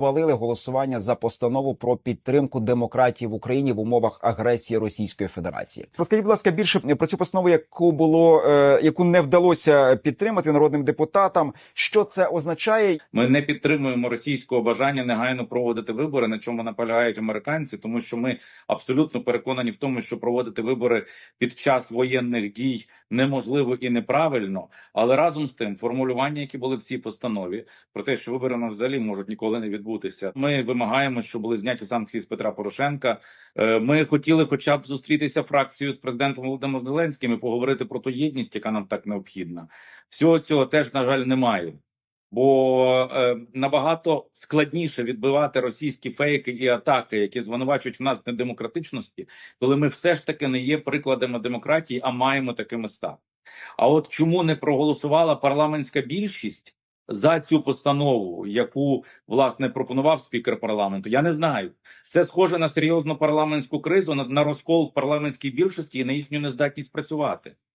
Хвалили голосування за постанову про підтримку демократії в Україні в умовах агресії Російської Федерації. Розкажіть, будь ласка, більше про цю постанову, яку було е, яку не вдалося підтримати народним депутатам. Що це означає? Ми не підтримуємо російського бажання негайно проводити вибори, на чому наполягають американці, тому що ми абсолютно переконані в тому, що проводити вибори під час воєнних дій неможливо і неправильно. Але разом з тим, формулювання, які були в цій постанові, про те, що вибори на взагалі можуть ніколи не відбутися. Ми вимагаємо, щоб були зняті санкції з Петра Порошенка. Е, Ми хотіли, хоча б зустрітися фракцією з президентом Володимиром Зеленським і поговорити про ту єдність, яка нам так необхідна. Всього цього теж на жаль немає. Бо е, набагато складніше відбивати російські фейки і атаки, які звинувачують в нас недемократичності, коли ми все ж таки не є прикладами демократії, а маємо такими стати. А от чому не проголосувала парламентська більшість за цю постанову, яку власне пропонував спікер парламенту? Я не знаю. Це схоже на серйозну парламентську кризу, на, розкол в парламентській більшості і на їхню нездатність працювати.